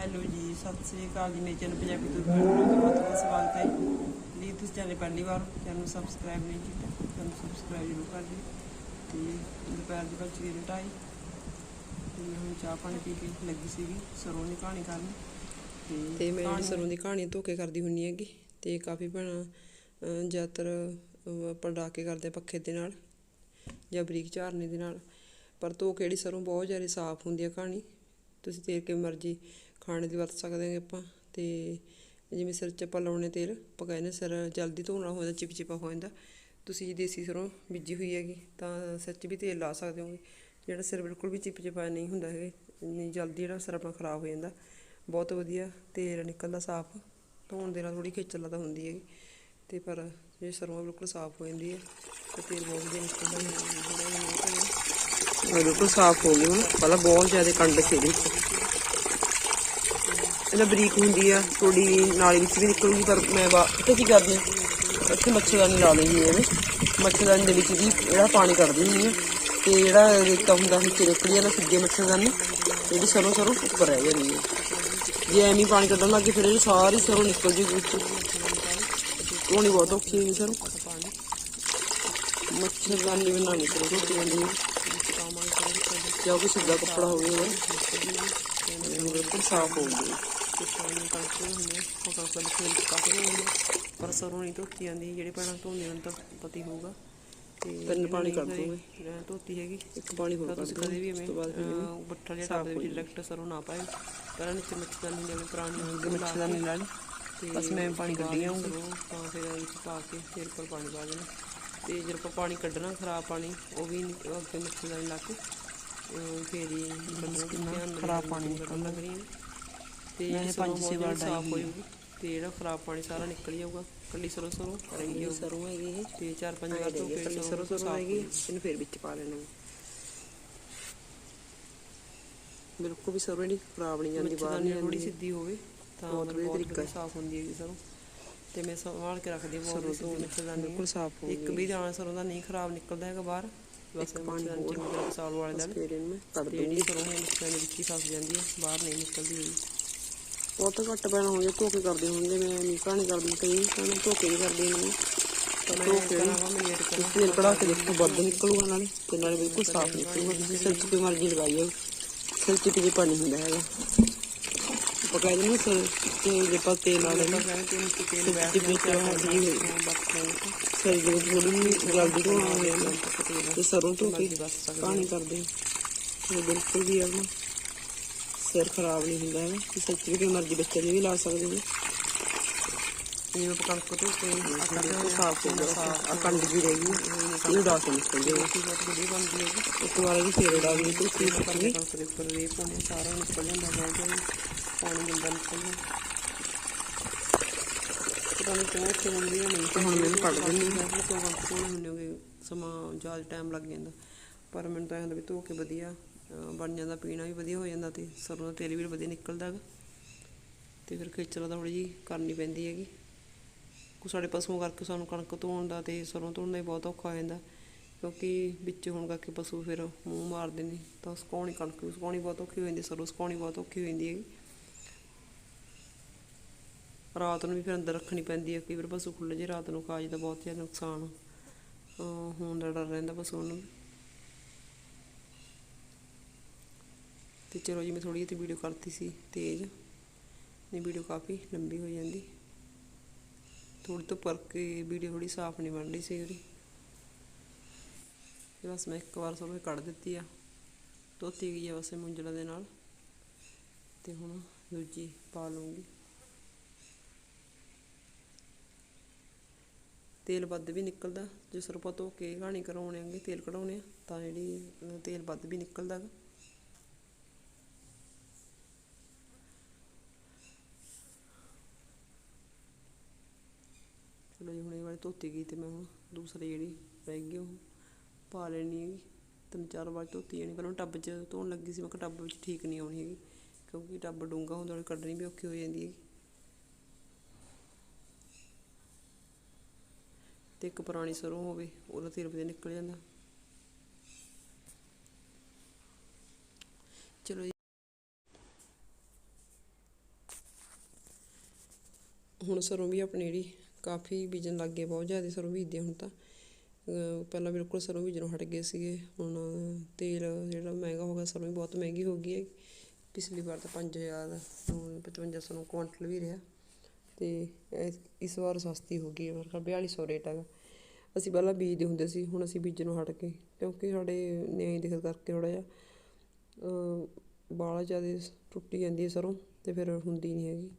Hello ਜੀ ਸਤਿ ਸ੍ਰੀ ਅਕਾਲ ਜੀ ਮੇਰੇ ਚੈਨਲ ਪੰਜਾਬੀ ਤੋਂ ਬਹੁਤ ਬਹੁਤ ਸਵਾਗਤ ਹੈ। ਜੀ ਤੁਸੀਂ ਚੈਨਲ ਪਹਿਲੀ ਵਾਰ ਚੈਨਲ ਸਬਸਕ੍ਰਾਈਬ ਨਹੀਂ ਕੀਤਾ ਚੈਨਲ ਸਬਸਕ੍ਰਾਈਬ ਜ਼ਰੂਰ ਕਰ ਦਿਓ। ਤੇ ਦੁਪਹਿਰ ਦੀ ਬੱਚ ਗਈ ਢਾਈ ਤੇ ਹੁਣ ਚਾਹ ਪਾਣੀ ਪੀ ਕੇ ਲੱਗੀ ਸੀਗੀ ਸਰੋਂ ਦੀ ਕਹਾਣੀ ਕਰਨ। ਤੇ ਮੈਂ ਸਰੋਂ ਦੀ ਕਹਾਣੀ ਧੋ ਕੇ ਕਰਦੀ ਹੁੰਨੀ ਹੈਗੀ। ਤੇ ਕਾਫੀ ਭੈਣਾਂ ਅਹ, ਜ਼ਿਆਦਾਤਰ ਡਾ ਕੇ ਕਰਦੇ ਪੱਖੇ ਦੇ ਨਾਲ ਜਾਂ ਬਰੀਕ ਝਾਰਨੇ ਦੇ ਨਾਲ। ਪਰ ਧੋ ਕੇ ਜਿਹੜੀ ਸਰੋਂ ਬਹੁਤ ਜ਼ਿਆਦਾ ਸਾਫ਼ ਹੁੰਦੀ ਹੈ ਕਹਾਣੀ। ਤੁਸੀਂ ਤੇਲ ਕਿਵੇਂ ਮਰਜ਼ੀ ਖਾਣੇ ਦੀ ਵਰਤ ਸਕਦੇ ਹਾਂ ਆਪਾਂ ਤੇ ਜਿਵੇਂ ਸਿਰ 'ਚ ਆਪਾਂ ਲਾਉਣੇ ਤੇਲ ਪਕਾਏ ਨੇ ਸਿਰ ਜਲਦੀ ਧੋਣਾ ਹੋ ਜਾਂਦਾ ਚਿਪਚਿਪਾ ਹੋ ਜਾਂਦਾ। ਤੁਸੀਂ ਜੇ ਦੇਸੀ ਸਰੋਂ ਬੀਜੀ ਹੋਈ ਹੈਗੀ, ਤਾਂ ਸਿਰ 'ਚ ਵੀ ਤੇਲ ਲਾ ਸਕਦੇ ਹੋਗੇ ਜਿਹੜਾ ਸਿਰ ਬਿਲਕੁਲ ਵੀ ਚਿਪਚਿਪਾ ਨਹੀਂ ਹੁੰਦਾ ਹੈਗਾ ਨਹੀਂ ਜਲਦੀ ਜਿਹੜਾ ਸਿਰ ਆਪਣਾ ਖਰਾਬ ਹੋ ਜਾਂਦਾ। ਬਹੁਤ ਵਧੀਆ ਤੇਲ ਨਿਕਲਦਾ ਸਾਫ਼, ਧੋਣ ਦੇ ਨਾਲ ਥੋੜੀ ਖੇਚਲ ਤਾਂ ਹੁੰਦੀ ਹੈਗੀ। ਤੇ ਪਰ ਜੇ ਸਰੋਂ ਬਿਲਕੁਲ ਸਾਫ਼ ਹੋ ਜਾਂਦੀ ਹੈ, ਤੇ ਤੇਲ ਬਹੁਤ ਵਧੀਆ ਨਿਕਲਦਾ। ਹੈ, ਬਿਲਕੁਲ ਸਾਫ਼ ਹੋ ਗਈ ਹੁਣ। ਪਹਿਲਾਂ ਬਹੁਤ ਜ਼ਿਆਦਾ ਕੰਡ ਸੀ ਇਹਦੇ ਵਿੱਚ। ਇਹਦਾ ਬਰੀਕ ਹੁੰਦੀ ਆ ਥੋੜੀ ਨਾਲੀ ਵਿੱਚ ਵੀ ਨਿਕਲੂਗੀ, ਪਰ ਮੈਂ ਬਾ ਇੱਥੇ ਕੀ ਕਰਦੀ ਇੱਥੇ ਮੱਛਰਦਾਨੀ ਲਾ ਲੈਂਦੀ ਹਾਂ ਮੱਛਰਦਾਨੀ ਦੇ ਵਿੱਚ ਵੀ ਜਿਹੜਾ ਪਾਣੀ ਕੱਢਦੀ ਹੁੰਦੀ ਆ, ਤੇ ਜਿਹੜਾ ਰੇਤਾ ਹੁੰਦਾ ਵਿੱਚ ਨਿਕਲੀ ਜਾਂਦਾ ਸਿੱਧੇ ਮੱਛਰਦਾਨੀ, ਜਿਹੜੀ ਸਰੋਂ ਸਰੋਂ ਉੱਪਰ ਰਹਿ ਜਾਂਦੀ ਹੈ ਜੇ ਐਵੇਂ ਪਾਣੀ ਕੱਢਣ ਲੱਗੇ ਫਿਰ ਇਹ ਸਾਰੀ ਸਰੋਂ ਨਿਕਲ ਜੂਗੀ ਵਿੱਚ ਧੋਣੀ ਬਹੁਤ ਔਖੀ ਹੈ ਸਰੋਂ। ਮੱਛਰਦਾਨੀ ਬਿਨਾਂ ਨਹੀਂ ਸਰੋਂ ਧੋਤੀ ਜਾਂਦੀ ਹੈ ਜਾਂ ਕੋਈ ਸਿੱਧਾ ਕੱਪੜਾ ਹੋਵੇ ਬਿਲਕੁਲ ਸਾਫ਼ ਹੋ ਗਈ ਪਰ ਸਰੋਂ ਨਹੀਂ ਧੋਤੀ ਜਾਂਦੀ ਜਿਹੜੇ ਪੈਣਾ ਧੋਂਦੇ ਹਨ ਤਾਂ ਪਤੀ ਹੋਊਗਾ। ਤੇ ਤਿੰਨ ਪਾਣੀ ਕਰ ਦੋਗੇ। ਧੋਤੀ ਹੈਗੀ ਇੱਕ ਪਾਣੀ ਹੋਰ ਕਰ ਕਦੇ ਵੀ ਐਵੇਂ ਬੱਠਲ ਜਾਂ ਟੱਬ ਦੇ ਵਿੱਚ ਡਾਇਰੈਕਟ ਸਰੋਂ ਨਾ ਪਾਏ ਪਹਿਲਾਂ ਨੀਚੇ ਮੱਛਰਦਾਨੀ ਦੇ ਪੁਰਾਣੀ ਮੱਛਰਦਾਨੀ ਲਾ ਲਈ ਬਸ ਮੈਂ ਪਾਣੀ ਕੱਢੀ ਆਉਂਗੀ ਤਾਂ ਫਿਰ ਇਹ 'ਚ ਪਾ ਕੇ ਫਿਰ ਉੱਪਰ ਪਾਣੀ ਪਾ ਦੇਣਾ। ਤੇ ਜਦੋਂ ਆਪਾਂ ਪਾਣੀ ਕੱਢਣਾ ਖਰਾਬ ਪਾਣੀ ਉਹ ਵੀ ਉਹ ਅੱਗੇ ਮੱਛਰਦਾਨੀ ਲਾ ਕੇ ਫਿਰ ਹੀ ਕੱਢਣਾ। ਖਰਾਬ ਪਾਣੀ ਨਿਕਲਦਾ। ਕਰੀ ਤੇ ਇਹ ਪੰਜ ਛੇ ਵਾਰ ਸਾਫ਼ ਹੋ ਜਾਊਗੀ ਤੇ ਜਿਹੜਾ ਖਰਾਬ ਪਾਣੀ ਸਾਰਾ ਨਿਕਲ ਜਾਊਗਾ ਕੱਲੀ ਸਰੋਂ ਸਰੋਂ ਰਹੀ ਸਰੋਂ ਹੈਗੀ ਇਹ। ਤੇ ਚਾਰ ਪੰਜ ਵਾਰ ਧੋ ਕੇ ਕੱਲੀ ਸਰੋਂ ਸਰੋਂ ਹੈਗੀ ਇਹਨੂੰ ਫਿਰ ਵਿੱਚ ਪਾ ਲੈਣਾ। ਬਿਲਕੁਲ ਵੀ ਸਰੋਂ ਨਹੀਂ ਖਰਾਬ ਨਹੀਂ ਜਾਂਦੀ ਬਾਹਰ ਨਹੀਂ ਥੋੜੀ ਸਿੱਧੀ ਹੋਵੇ ਤਾਂ ਬਹੁਤ ਵਧੀਆ ਤਰੀਕਾ ਸਾਫ਼ ਹੁੰਦੀ ਹੈਗੀ ਸਰੋਂ। ਤੇ ਮੈਂ ਸੰਭਾਲ ਕੇ ਰੱਖਦੀ ਹਾਂ ਬਹੁਤ ਸਿੱਧੀ ਮੱਛਰਦਾਨੀ ਬਿਲਕੁਲ ਸਾਫ਼ ਹੋ ਇੱਕ ਵੀ ਦਾਣਾ ਸਰੋਂ ਦਾ ਨਹੀਂ ਖਰਾਬ ਨਿਕਲਦਾ ਹੈਗਾ ਬਾਹਰ ਬਸ ਮੱਛਰਦਾਨੀ ਚੰਗੀ ਤਰ੍ਹਾਂ ਸਾਲ ਵਾਲੇ ਦਾ ਫਿਰ ਇਹਨੂੰ ਕੱਢ ਦੂੰਗੀ। ਸਰੋਂ ਹੈ ਮੱਛਰਦਾਨੀ ਵਿੱਚ ਹੀ ਫਸ ਜਾਂਦੀ ਹੈ ਬਾਹਰ ਨਹੀਂ ਨਿਕਲਦੀ ਹੈਗੀ। ਬਹੁਤ ਘੱਟ ਪੈਣਾ ਹੋ ਜਾ ਧੋ ਕੇ ਕਰਦੇ ਹੁੰਦੇ ਮੈਂ ਨਹੀਂ ਕਹਾਣੀ ਕਰਦੀ ਕਈ ਕਹਾਣੀ ਧੋ ਕੇ ਵੀ ਕਰਦੇ ਨੇ। ਤੇਲ ਕੜਾ ਕੇ ਦੇਖੋ ਵੱਧ ਨਿਕਲੂਗਾ ਨਾਲੇ ਤੇ ਨਾਲੇ ਬਿਲਕੁਲ ਸਾਫ਼ ਨਿਕਲੂਗਾ ਤੁਸੀਂ ਕੋਈ ਮਰਜ਼ੀ ਲਗਾਈਓ ਸਿਰ 'ਚ ਤੇ ਪਾਣੀ ਹੁੰਦਾ ਹੈਗਾ। ਪਕਾਈ ਦੇ ਨਾ ਸਿਰ ਤੇ ਜੇ ਆਪਾਂ ਤੇਲ ਲਾ ਲੈਣਾ ਤੇਲ ਵੈਸੇ ਵਿੱਚ ਹੁੰਦੀ ਹੋਈ ਸਿਰ ਦੇ ਥੋੜੀ ਤੇ ਸਰੋਂ ਧੋ ਕੇ ਪਾਣੀ ਕਰਦੇ ਬਿਲਕੁਲ ਵੀ ਆਪਣਾ ਸਿਰ ਖਰਾਬ ਨਹੀਂ ਹੁੰਦਾ ਹੈ ਕਿਸੇ ਚ ਵੀ ਕੋਈ ਮਰਜ਼ੀ ਬੱਚੇ ਦੇ ਵੀ ਲਾ ਸਕਦੇ ਹੋ। ਜਿਵੇਂ ਆਪਾਂ ਕਣਕ ਤੋਂ ਤੇ ਆਟਾ ਤੇ ਸਾਫ਼ ਹੋ ਗਿਆ ਆ ਕੰਡ ਵੀ ਰਹੀ ਹੈ ਇਹਨੂੰ ਡਾਸ ਨਿਕਲ ਜਾਏਗਾ ਬਹੁਤ ਵਧੀਆ ਬਣਦੀ ਹੈ ਇੱਕ ਵਾਰ ਵੀ ਫੇਰ ਡਾ ਵੀ ਧੋਤੀ ਕਰਕੇ ਕਣਕ ਦੇ ਉੱਪਰ ਰੇ ਪਾਉਣੇ ਸਾਰਾ ਨਿਕਲ ਜਾਂਦਾ ਬਹੁਤ ਪਾਣੀ ਗੰਦਾ ਨਿਕਲ ਜਾਂਦਾ ਪਤਾ ਨਹੀਂ ਕਿਉਂ ਉੱਥੇ ਹੁੰਦੀ ਹੈ ਨਹੀਂ ਤੇ ਹੁਣ ਮੈਨੂੰ ਕੱਢ ਦਿੰਦੀ ਹਾਂ ਕਿ ਕਣਕ ਧੋਣੇ ਹੁੰਦੇ ਹੋਗੇ ਸਮਾਂ ਜ਼ਿਆਦਾ ਟਾਈਮ ਲੱਗ ਜਾਂਦਾ। ਪਰ ਮੈਨੂੰ ਤਾਂ ਇਹ ਹੁੰਦਾ ਵੀ ਧੋ ਕੇ ਵਧੀਆ। ਬਣ ਜਾਂਦਾ, ਪੀਣਾ ਵੀ ਵਧੀਆ ਹੋ ਜਾਂਦਾ ਤੇ ਸਰੋਂ ਦਾ ਤੇਲ ਵੀ ਵਧੀਆ ਨਿਕਲਦਾ ਹੈਗਾ। ਤੇ ਫਿਰ ਖੇਚਲ ਤਾਂ ਥੋੜੀ ਜੀ ਕਰਨੀ ਪੈਂਦੀ ਹੈਗੀ। ਕੋ ਸਾਡੇ ਪਸ਼ੂਆਂ ਕਰਕੇ ਸਾਨੂੰ ਕਣਕ ਧੋਣ ਦਾ ਤੇ ਸਰੋਂ ਧੋਣ ਦਾ ਹੀ ਬਹੁਤ ਔਖਾ ਹੋ ਜਾਂਦਾ। ਕਿਉਂਕਿ ਵਿੱਚ ਹੋਣ ਕਰਕੇ ਪਸ਼ੂ ਫਿਰ ਮੂੰਹ ਮਾਰਦੇ ਨੇ ਤਾਂ ਸੁਕਾਉਣੀ, ਕਣਕ ਵੀ ਸੁਕਾਉਣੀ ਬਹੁਤ ਔਖੀ ਹੋ ਜਾਂਦੀ, ਸਰੋਂ ਸੁਕਾਉਣੀ ਬਹੁਤ ਔਖੀ ਹੋ ਜਾਂਦੀ ਹੈਗੀ। ਰਾਤ ਨੂੰ ਵੀ ਫਿਰ ਅੰਦਰ ਰੱਖਣੀ ਪੈਂਦੀ ਹੈ, ਕਈ ਵਾਰ ਪਸ਼ੂ ਖੁੱਲੇ ਜੇ ਰਾਤ ਨੂੰ ਕਾਜ ਦਾ ਬਹੁਤ ਜ਼ਿਆਦਾ ਨੁਕਸਾਨ ਹੋਣ ਦਾ ਡਰ ਰਹਿੰਦਾ ਪਸ਼ੂ ਨੂੰ। ਤੇ ਚਲੋ ਜੀ ਮੈਂ ਥੋੜੀ ਜਿਹੀ ਵੀਡੀਓ ਕਰਤੀ ਸੀ ਤੇਜ਼ ਨਹੀਂ ਵੀਡੀਓ ਕਾਫੀ ਲੰਬੀ ਹੋ ਜਾਂਦੀ। ਥੋੜੀ ਤੋਂ ਪਰ ਕੇ ਵੀਡੀਓ ਥੋੜੀ ਸਾਫ਼ ਨਹੀਂ ਬਣ ਰਹੀ ਸੀ ਉਹਦੀ। ਤੇ ਬਸ ਮੈਂ ਇੱਕ ਵਾਰ ਸਭ ਕੱਢ ਦਿੱਤੀ ਆ, ਧੋਤੀ ਗਈ ਆ ਬਸ ਇਹ ਮੁੰਜਲਾ ਦੇ ਨਾਲ। ਤੇ ਹੁਣ ਦੂਜੀ ਪਾ ਲੂੰਗੀ ਤੇਲ ਵੱਧ ਵੀ ਨਿਕਲਦਾ, ਜੇ ਸਰਪਾ ਧੋ ਕੇ ਘਾਣੀ ਕਰਾਉਣੇ ਆਂਗੇ ਤੇਲ ਕਢਾਉਣੇ ਆ, ਤਾਂ ਜਿਹੜੀ ਤੇਲ ਵੱਧ ਵੀ ਨਿਕਲਦਾ ਗਾ ਚਲੋ ਹੁਣ ਇਹ ਵਾਲੀ ਧੋਤੀ ਗਈ ਤੇ ਮੈਂ ਹੁਣ ਦੂਸਰੇ ਜਿਹੜੀ ਰਹਿ ਗਈ, ਉਹ ਪਾ ਲੈਣੀ ਹੈਗੀ। ਤਿੰਨ ਚਾਰ ਵਾਰ ਧੋਤੀ ਜਾਣੀ, ਪਹਿਲਾਂ ਟੱਬ 'ਚ ਧੋਣ ਲੱਗੀ ਸੀ, ਮੈਂ ਕਿਹਾ ਟੱਬ ਵਿੱਚ ਠੀਕ ਨਹੀਂ ਆਉਣੀ ਹੈਗੀ, ਕਿਉਂਕਿ ਟੱਬ ਡੂੰਘਾ ਹੁੰਦਾ, ਉਹਨੇ ਕੱਢਣੀ ਵੀ ਔਖੀ ਹੋ ਜਾਂਦੀ ਹੈਗੀ। ਤੇ ਇੱਕ ਪੁਰਾਣੀ ਸਰੋਂ ਹੋਵੇ, ਉਹਦਾ ਤੇਲ ਵਧੀਆ ਨਿਕਲ ਜਾਂਦਾ। ਚਲੋ ਜੀ। ਹੁਣ ਸਰੋਂ ਵੀ ਆਪਣੀ ਜਿਹੜੀ ਕਾਫੀ ਬੀਜਣ ਲੱਗ ਗਏ, ਬਹੁਤ ਜ਼ਿਆਦਾ ਸਰੋਂ ਬੀਜਦੇ ਹੁਣ ਤਾਂ। ਪਹਿਲਾਂ ਬਿਲਕੁਲ ਸਰੋਂ ਬੀਜਣੋਂ ਹਟ ਗਏ ਸੀਗੇ, ਹੁਣ ਤੇਲ ਜਿਹੜਾ ਮਹਿੰਗਾ ਹੋ ਗਿਆ, ਸਰੋਂ ਵੀ ਬਹੁਤ ਮਹਿੰਗੀ ਹੋ ਗਈ ਹੈ। ਪਿਛਲੀ ਵਾਰ ਤਾਂ 5000 ਹੁਣ 5500 ਨੂੰ ਕੁਆਂਟਲ ਵੀ ਰਿਹਾ। ਤੇ ਇਸ- ਵਾਰ ਸਸਤੀ ਹੋ ਗਈ ਹੈ, ਮੇਰੇ ਖਿਆਲ 4200 ਰੇਟ ਹੈਗਾ। ਅਸੀਂ ਪਹਿਲਾਂ ਬੀਜਦੇ ਹੁੰਦੇ ਸੀ, ਹੁਣ ਅਸੀਂ ਬੀਜਣੋਂ ਹਟ ਗਏ, ਕਿਉਂਕਿ ਸਾਡੇ ਨਿਆਈ ਦੇਖ ਕਰਕੇ ਥੋੜਾ ਜਿਹਾ, ਅਹ ਜ਼ਿਆਦਾ ਟੁੱਟੀ ਜਾਂਦੀ ਹੈ ਸਰੋਂ, ਤੇ ਫਿਰ ਹੁੰਦੀ ਨਹੀਂ ਹੈਗੀ।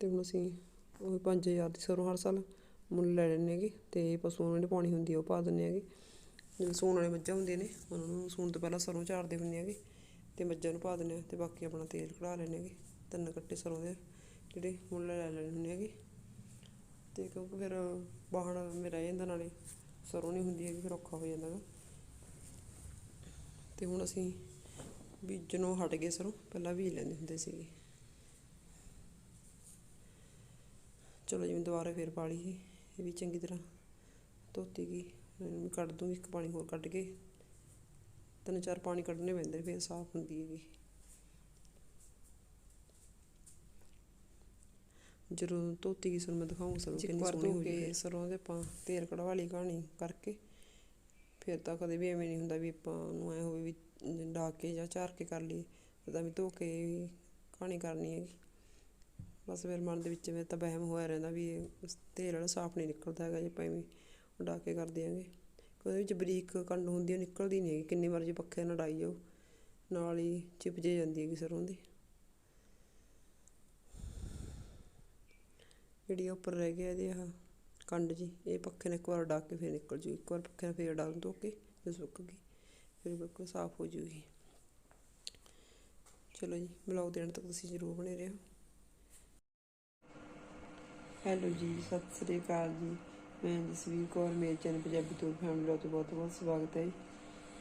ਤੇ ਹੁਣ ਅਸੀਂ ਉਹ 5000 ਦੀ ਸਰੋਂ ਹਰ ਸਾਲ ਮੁੱਲ ਲੈ ਲੈਂਦੇ ਹੈਗੇ ਤੇ ਪਸ਼ੂਆਂ ਨੂੰ ਜਿਹੜੀ ਪਾਣੀ ਹੁੰਦੀ ਆ ਉਹ ਪਾ ਦਿੰਦੇ ਹੈਗੇ। ਜਿਵੇਂ ਸੂਣ ਵਾਲੇ ਮੱਝਾਂ ਹੁੰਦੀਆਂ ਨੇ, ਉਹਨਾਂ ਨੂੰ ਸੂਣ ਤੋਂ ਪਹਿਲਾਂ ਸਰੋਂ ਝਾੜਦੇ ਹੁੰਦੇ ਹੈਗੇ ਤੇ ਮੱਝਾਂ ਨੂੰ ਪਾ ਦਿੰਦੇ ਆ ਤੇ ਬਾਕੀ ਆਪਣਾ ਤੇਲ ਕਢਾ ਲੈਂਦੇ ਹੈਗੇ। ਤਿੰਨ ਕੱਟੇ ਸਰੋਂ ਦੇ ਜਿਹੜੇ ਮੁੱਲ ਲੈ ਲੈਣੇ ਹੁੰਦੇ ਹੈਗੇ। ਤੇ ਕਿਉਂਕਿ ਫਿਰ ਬਾਹਣ ਮੇਰਾ ਰਹਿ ਜਾਂਦਾ ਨਾਲੇ ਸਰੋਂ ਨਹੀਂ ਹੁੰਦੀ ਹੈਗੀ, ਫਿਰ ਔਖਾ ਹੋ ਜਾਂਦਾ ਗਾ ਤੇ ਹੁਣ ਅਸੀਂ ਬੀਜਣੋਂ ਹਟ ਗਏ ਸਰੋਂ, ਪਹਿਲਾਂ ਬੀਜ ਲੈਂਦੇ ਹੁੰਦੇ ਸੀਗੇ। ਚਲੋ ਜਿਵੇਂ ਦੁਬਾਰਾ ਫੇਰ ਪਾ ਲਈ ਇਹ ਵੀ ਚੰਗੀ ਤਰ੍ਹਾਂ ਧੋਤੀ ਗਈ। ਇਹਨੂੰ ਕੱਢ ਦੂੰਗੀ ਇੱਕ ਪਾਣੀ ਹੋਰ ਕੱਢ ਕੇ। ਤਿੰਨ ਚਾਰ ਪਾਣੀ ਕੱਢਣੇ ਪੈਂਦੇ ਫਿਰ ਸਾਫ਼ ਹੁੰਦੀ ਹੈਗੀ। ਜਦੋਂ ਧੋਤੀ ਗਈ ਸਰੋਂ ਮੈਂ ਦਿਖਾਉਂਗੀ ਸਰੋਂ ਕਿੰਨੀ ਸੋਹਣੀ ਹੋਈ ਹੈ। ਸਰੋਂ ਦੇ ਆਪਾਂ ਤੇਲ ਕਢਵਾ ਲਈ ਕਹਾਣੀ ਕਰਕੇ। ਫਿਰ ਤਾਂ ਕਦੇ ਵੀ ਐਵੇਂ ਨਹੀਂ ਹੁੰਦਾ ਵੀ ਆਪਾਂ ਨੂੰ ਐ ਹੋਵੇ ਵੀ ਡਾ ਕੇ ਜਾਂ ਝਾਰ ਕੇ ਕਰ ਲਈ ਤਾਂ ਵੀ ਧੋ ਕੇ ਕਹਾਣੀ ਕਰਨੀ ਹੈਗੀ। ਬਸ ਫਿਰ ਮਨ ਦੇ ਵਿੱਚ ਮੇਰੇ ਤਾਂ ਵਹਿਮ ਹੋਇਆ ਰਹਿੰਦਾ ਵੀ ਇਹ ਤੇਲ ਵਾਲਾ ਸਾਫ਼ ਨਹੀਂ ਨਿਕਲਦਾ ਹੈਗਾ, ਜੇ ਆਪਾਂ ਐਵੇਂ ਉਡਾ ਕੇ ਕਰ ਦਿਆਂਗੇ ਉਹਦੇ ਵਿੱਚ ਬਰੀਕ ਕੰਡ ਹੁੰਦੀ ਉਹ ਨਿਕਲਦੀ ਨਹੀਂ ਹੈਗੀ, ਕਿੰਨੀ ਵਾਰ ਜੇ ਪੱਖੇ ਨਾਲ ਡਾਈ ਜਾਓ, ਨਾਲ ਹੀ ਚਿਪ ਜੇ ਜਾਂਦੀ ਹੈਗੀ ਸਰੋਂ ਦੀ। ਜਿਹੜੀ ਉੱਪਰ ਰਹਿ ਗਿਆ ਇਹਦੇ ਆਹ ਕੰਡ ਜੀ, ਇਹ ਪੱਖੇ ਨਾਲ ਇੱਕ ਵਾਰ ਡਾ ਕੇ ਫਿਰ ਨਿਕਲ ਜੂ ਇੱਕ ਵਾਰ ਪੱਖੇ ਨਾਲ ਫਿਰ ਡਾਲ ਧੋ ਕੇ ਜੇ ਸੁੱਕ ਗਈ, ਫਿਰ ਬਿਲਕੁਲ ਸਾਫ਼ ਹੋ ਜੂਗੀ। ਚਲੋ ਜੀ, ਬਲੌਗ ਦੇਣ ਤੱਕ ਤੁਸੀਂ ਜ਼ਰੂਰ ਬਣੇ ਰਹੋ। ਹੈਲੋ ਜੀ, ਸਤਿ ਸ੍ਰੀ ਅਕਾਲ ਜੀ। ਮੈਂ ਜਸਵੀਰ ਕੌਰ, ਮੇਰੇ ਚੈਨਲ ਪੰਜਾਬੀ ਟੂਰ ਫੈਮਿਲੀ ਤੋਂ ਬਹੁਤ ਬਹੁਤ ਸਵਾਗਤ ਹੈ।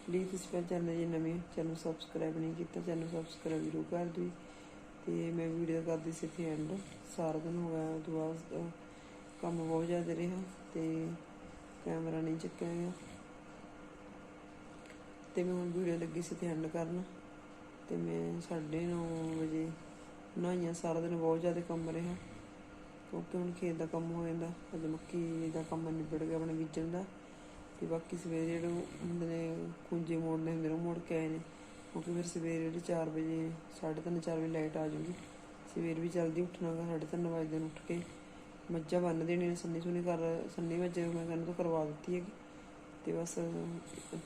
ਪਲੀਜ਼ ਤੁਸੀਂ ਮੇਰੇ ਚੈਨਲ ਜੇ ਨਵੇਂ ਚੈਨਲ ਸਬਸਕ੍ਰਾਈਬ ਨਹੀਂ ਕੀਤਾ, ਚੈਨਲ ਸਬਸਕ੍ਰਾਈਬ ਜ਼ਰੂਰ ਕਰ ਦਿਓ ਤੇ ਮੈਂ ਵੀਡੀਓ ਕਰਦੀ ਸੀ ਇੱਥੇ ਐਂਡ ਸਾਰਾ ਦਿਨ ਹੋ ਗਿਆ, ਉਦੋਂ ਬਾਅਦ ਕੰਮ ਬਹੁਤ ਜ਼ਿਆਦਾ ਰਿਹਾ ਤੇ ਕੈਮਰਾ ਨਹੀਂ ਚੱਕਿਆ ਗਿਆ। ਤੇ ਮੈਂ ਹੁਣ ਵੀਡੀਓ ਲੱਗੀ ਸੀ ਤੇ ਐਂਡ ਕਰਨ। ਤੇ ਮੈਂ 9:30 ਵਜੇ ਨਹਾਈਆਂ, ਸਾਰਾ ਦਿਨ ਬਹੁਤ ਜ਼ਿਆਦਾ ਕੰਮ ਰਿਹਾ। ਕਿਉਂਕਿ ਹੁਣ ਖੇਤ ਦਾ ਕੰਮ ਹੋ ਜਾਂਦਾ। ਅੱਜ ਮੱਕੀ ਦਾ ਕੰਮ ਨਿਬੜ ਗਿਆ, ਆਪਣੇ ਬੀਜਣ ਦਾ। ਤੇ ਬਾਕੀ ਸਵੇਰੇ ਜਿਹੜੇ ਹੁੰਦੇ ਨੇ ਕੁੰਜੇ ਮੋੜਨੇ ਹੁੰਦੇ ਨੇ, ਉਹ ਮੋੜ ਕੇ ਆਏ ਨੇ। ਕਿਉਂਕਿ ਫਿਰ ਸਵੇਰੇ ਜਿਹੜੇ 4 ਵਜੇ 3:30 4 ਵਜੇ ਲਾਈਟ ਆ ਜੂਗੀ ਸਵੇਰ ਵੀ ਜਲਦੀ ਉੱਠਣਾ ਗਾ 3:30 ਵਜੇ ਨੂੰ ਉੱਠ ਕੇ ਮੱਝਾਂ ਬੰਨ ਦੇਣੀਆਂ ਨੇ, ਸੰਨੀ ਸੁਨੀ ਕਰ ਸੰਨੀ ਮੱਝੇ ਮੈਂ ਕਹਿੰਦਾ ਤੋਂ ਕਰਵਾ ਦਿੱਤੀ ਹੈਗੀ। ਤੇ ਬਸ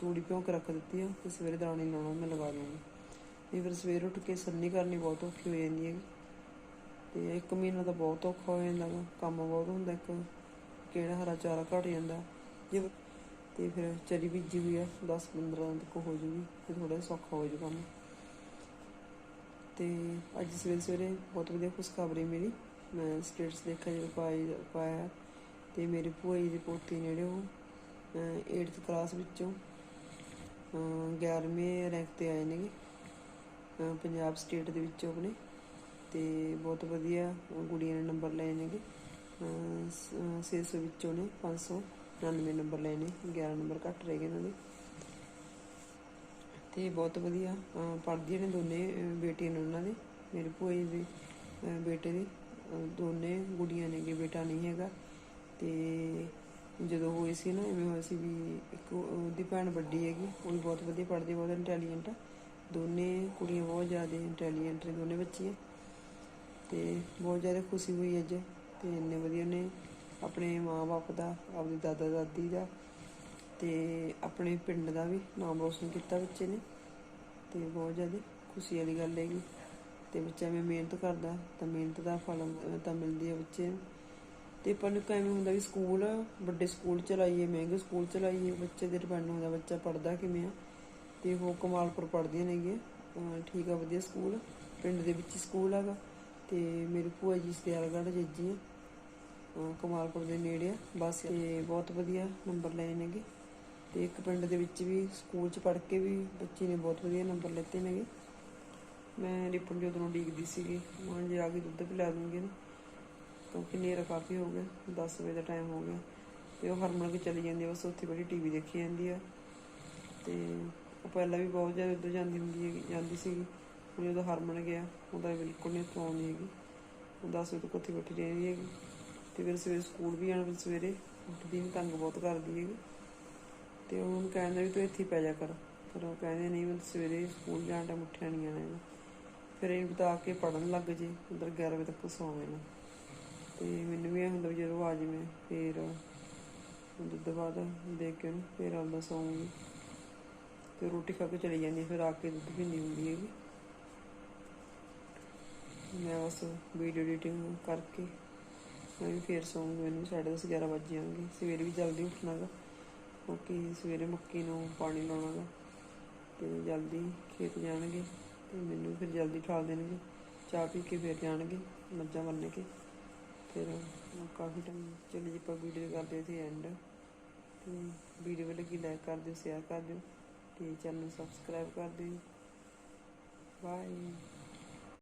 ਤੂੜੀ ਭਿਉਂ ਕੇ ਰੱਖ ਦਿੱਤੀ ਆ, ਤੇ ਸਵੇਰੇ ਦਾਣੇ ਲਾਉਣਾ, ਮੈਂ ਲਗਾ ਦੂੰਗੀ। ਨਹੀਂ ਫਿਰ ਸਵੇਰ ਉੱਠ ਕੇ ਸੰਨੀ ਕਰਨੀ ਬਹੁਤ ਔਖੀ ਹੋ ਜਾਂਦੀ ਹੈਗੀ। ਤੇ ਇੱਕ ਮਹੀਨਾ ਤਾਂ ਬਹੁਤ ਔਖਾ ਹੋ ਜਾਂਦਾ ਗਾ ਕੰਮ ਬਹੁਤ ਹੁੰਦਾ ਇੱਕ, ਕਿਹੜਾ ਹਰਾ ਚਾਰਾ ਘਟ ਜਾਂਦਾ। ਜੇ ਤੇ ਫਿਰ ਚਰੀ ਬੀਜੀ ਹੋਈ ਆ 10 15 ਦਿਨ ਤੱਕ ਹੋ ਜੂਗੀ, ਤੇ ਥੋੜਾ ਸੌਖਾ ਹੋ ਜੂ ਕੰਮ। ਤੇ ਅੱਜ ਸਵੇਰੇ ਸਵੇਰੇ ਬਹੁਤ ਵਧੀਆ ਖੁਸ਼ਖਬਰੀ ਮਿਲੀ। ਮੈਂ ਸਟੇਟਸ ਦੇਖਿਆ ਜਦੋਂ ਪਾਈ, ਪਾਇਆ, ਤੇ ਮੇਰੇ ਭੂਆ ਜੀ ਦੇ ਪੋਤੀ ਨੇ ਜਿਹੜੇ ਉਹ 8th ਕਲਾਸ ਵਿੱਚੋਂ 11ਵੇਂ ਰੈਂਕ ਤੇ ਆਏ ਨੇਗੇ ਪੰਜਾਬ ਸਟੇਟ ਦੇ ਵਿੱਚੋਂ ਆਪਣੇ। ਤੇ ਬਹੁਤ ਵਧੀਆ ਗੁੜੀਆਂ ਨੇ ਨੰਬਰ ਲਏ ਨੇਗੇ। ਅਹ ਸ- ਅਹ 600 ਵਿੱਚੋਂ ਨੇ 599 ਨੰਬਰ ਲਏ ਨੇ 11 ਨੰਬਰ ਘੱਟ ਰਹਿ ਗਏ ਇਹਨਾਂ ਦੇ। ਤੇ ਬਹੁਤ ਵਧੀਆ ਪੜ੍ਹਦੀਆਂ ਨੇ ਦੋਨੇ ਬੇਟੀਆਂ ਨੇ ਉਹਨਾਂ ਦੇ, ਮੇਰੇ ਭੂਆ ਦੇ ਬੇਟੇ ਦੇ। ਦੋਨੇ ਗੁੜੀਆਂ ਨੇਗੇ, ਬੇਟਾ ਨਹੀਂ ਹੈਗਾ। ਤੇ ਜਦੋਂ ਹੋਏ ਸੀ ਨਾ, ਐਵੇਂ ਹੋਇਆ ਸੀ ਵੀ ਇੱਕ ਉਹਦੀ ਭੈਣ ਵੱਡੀ ਹੈਗੀ, ਉਹ ਵੀ ਬਹੁਤ ਵਧੀਆ ਪੜ੍ਹਦੀ, ਬਹੁਤ ਇੰਟੈਲੀਜੈਂਟ ਆ। ਦੋਨੇ ਕੁੜੀਆਂ ਬਹੁਤ ਜ਼ਿਆਦਾ ਇੰਟੈਲੀਜੈਂਟ ਨੇ, ਦੋਨੇ ਬੱਚੀਆਂ ਤੇ ਬਹੁਤ ਜ਼ਿਆਦਾ ਖੁਸ਼ੀ ਹੋਈ ਅੱਜ ਤੇ ਇੰਨੇ ਵਧੀਆ ਨੇ ਆਪਣੇ ਮਾਂ-ਬਾਪ ਦਾ, ਆਪਦੇ ਦਾਦਾ ਦਾਦੀ ਦਾ ਤੇ ਆਪਣੇ ਪਿੰਡ ਦਾ ਵੀ ਨਾਮ ਰੋਸ਼ਨ ਕੀਤਾ ਬੱਚੇ ਨੇ ਤੇ ਬਹੁਤ ਜ਼ਿਆਦਾ ਖੁਸ਼ੀ ਵਾਲੀ ਗੱਲ ਹੈਗੀ ਤੇ ਬੱਚਾ ਐਵੇਂ ਮਿਹਨਤ ਕਰਦਾ ਤਾਂ ਮਿਹਨਤ ਦਾ ਫਲ ਤਾਂ ਮਿਲਦੀ ਹੈ ਬੱਚੇ ਨੂੰ। ਤੇ ਪਰ ਨੂੰ ਕਿਵੇਂ ਹੁੰਦਾ ਵੀ ਸਕੂਲ, ਵੱਡੇ ਸਕੂਲ ਚ ਲਾਈਏ ਮਹਿੰਗੇ ਸਕੂਲ ਚ ਲਾਈਏ ਬੱਚੇ ਦੇ ਡਿਪੈਂਡ ਹੁੰਦਾ ਬੱਚਾ ਪੜਦਾ ਕਿਵੇਂ ਆ ਤੇ ਉਹ ਕਮਾਲਪੁਰ ਪੜ੍ਹਦੀਆਂ ਨੇਗੀਆਂ। ਠੀਕ ਆ, ਵਧੀਆ ਸਕੂਲ, ਪਿੰਡ ਦੇ ਵਿੱਚ ਸਕੂਲ ਹੈਗਾ। ਤੇ ਮੇਰੀ ਭੂਆ ਜੀ ਸਿਆਲਗੜ੍ਹ ਜੱਜੀ ਆ। ਅਹ ਕਮਾਲਪੁਰ ਦੇ ਨੇੜੇ ਆ। ਬਸ ਤੇ ਬਹੁਤ ਵਧੀਆ ਨੰਬਰ ਲਏ ਨੇਗੇ। ਤੇ ਇੱਕ ਪਿੰਡ ਦੇ ਵਿੱਚ ਵੀ ਸਕੂਲ ਚ ਪੜ੍ਹ ਕੇ ਵੀ ਬੱਚੀ ਨੇ ਬਹੁਤ ਵਧੀਆ ਨੰਬਰ ਲੈਤੇ ਨੇਗੇ। ਮੈਂ ਰਿਪਨ ਜੋਤ ਨੂੰ ਉਡੀਕਦੀ ਸੀਗੀ। ਮਾਂ ਜੀ ਆ ਕੇ ਦੁੱਧ ਪਿਲਾ ਦੂੰਗੀ ਇਹਨੂੰ ਕਿਉਂਕਿ ਨੇਰਾ ਕਾਫੀ ਹੋ ਗਿਆ। 10 ਵਜੇ ਦਾ ਟਾਈਮ ਹੋ ਗਿਆ। ਤੇ ਉਹ ਹਰਮਨ ਕੇ ਚਲੀ ਜਾਂਦੀ ਆ। ਬਸ ਉੱਥੇ ਬੜੀ ਟੀਵੀ ਦੇਖੀ ਜਾਂਦੀ ਆ। ਤੇ ਉਹ ਪਹਿਲਾਂ ਵੀ ਬਹੁਤ ਜ਼ਿਆਦਾ ਉੱਧਰ ਜਾਂਦੀ ਹੁੰਦੀ ਹੈਗੀ ਜਾਂਦੀ ਸੀਗੀ। ਹੁਣ ਜਦੋਂ ਹਾਰਮੋਨ ਗਿਆ, ਉਹਦਾ ਬਿਲਕੁਲ ਨਹੀਂ ਉੱਥੋਂ ਨਹੀਂ ਹੈਗੀ। 10 ਵਜੇ ਤੱਕ ਉੱਥੇ ਬੈਠੀ ਰਹਿੰਦੀ ਹੈਗੀ। ਤੇ ਫਿਰ ਸਵੇਰੇ ਸਕੂਲ ਵੀ ਆਉਣਾ ਫਿਰ ਸਵੇਰੇ ਉੱਠਦੀ ਵੀ ਤੰਗ ਬਹੁਤ ਕਰਦੀ ਹੈਗੀ। ਤੇ ਉਹ ਉਹਨੂੰ ਕਹਿੰਦਾ ਵੀ ਤੂੰ ਇੱਥੇ ਹੀ ਪੈ ਜਾ ਕਰ। ਪਰ ਉਹ ਕਹਿੰਦੇ, ਨਹੀਂ, ਮੈਂ ਸਵੇਰੇ ਸਕੂਲ ਜਾਣ ਟਾਈਮ ਉੱਠਿਆ ਨਹੀਂ ਆਣਾ ਇਹਨੂੰ ਫਿਰ ਇਹ ਬਤਾ ਕੇ ਪੜਨ ਲੱਗ ਜੇ, ਉਧਰ 11 ਵਜੇ ਤੱਕ ਸੌਵੇਂ ਨਾ। ਤੇ ਮੈਨੂੰ ਵੀ ਇਹ ਹੁੰਦਾ ਵੀ ਜਦੋਂ ਆ ਜਾਵੇਂ ਫਿਰ ਦੁੱਧ ਬਾਅਦ ਦੇਖ ਕੇ ਉਹਨੂੰ, ਫਿਰ ਆਉਂਦਾ ਸੌਂਗੀ ਤੇ ਰੋਟੀ ਖਾ ਕੇ ਚਲੀ ਜਾਂਦੀ ਫਿਰ ਆ ਕੇ ਦੁੱਧ ਪੀਂਦੀ ਹੁੰਦੀ ਹੈਗੀ। ਮੈਂ ਬਸ ਵੀਡੀਓ ਐਡੀਟਿੰਗ ਕਰਕੇ ਮੈਂ ਵੀ ਫੇਰ ਸੌਂਗੀ, ਮੈਨੂੰ ਸਾਢੇ ਦਸ 11 ਵੱਜ ਜਾਣਗੇ। ਸਵੇਰੇ ਵੀ ਜਲਦੀ ਉੱਠਣਾ ਗਾ ਕਿਉਂਕਿ ਸਵੇਰੇ ਮੱਕੀ ਨੂੰ ਪਾਣੀ ਲਾਉਣਾ ਗਾ ਤੇ ਜਲਦੀ ਖੇਤ ਜਾਣਗੇ ਤੇ ਮੈਨੂੰ ਫਿਰ ਜਲਦੀ ਠਾਲ ਦੇਣਗੇ। ਚਾਹ ਪੀ ਕੇ ਫਿਰ ਜਾਣਗੇ, ਮੱਝਾਂ ਬੰਨ ਕੇ। ਫਿਰ ਕਾਫੀ ਟਾਈਮ ਚਲੀ ਜੀ ਆਪਾਂ ਵੀਡੀਓ ਕਰਦੇ ਸੀ ਐਂਡ ਤੇ ਵੀਡੀਓ ਲੱਗੀ ਲਾਈਕ ਕਰ ਦਿਓ ਸ਼ੇਅਰ ਕਰ ਦਿਓ। ਤੇ ਚੈਨਲ ਨੂੰ ਸਬਸਕ੍ਰਾਈਬ ਕਰ ਦਿਓ। ਬਾਏ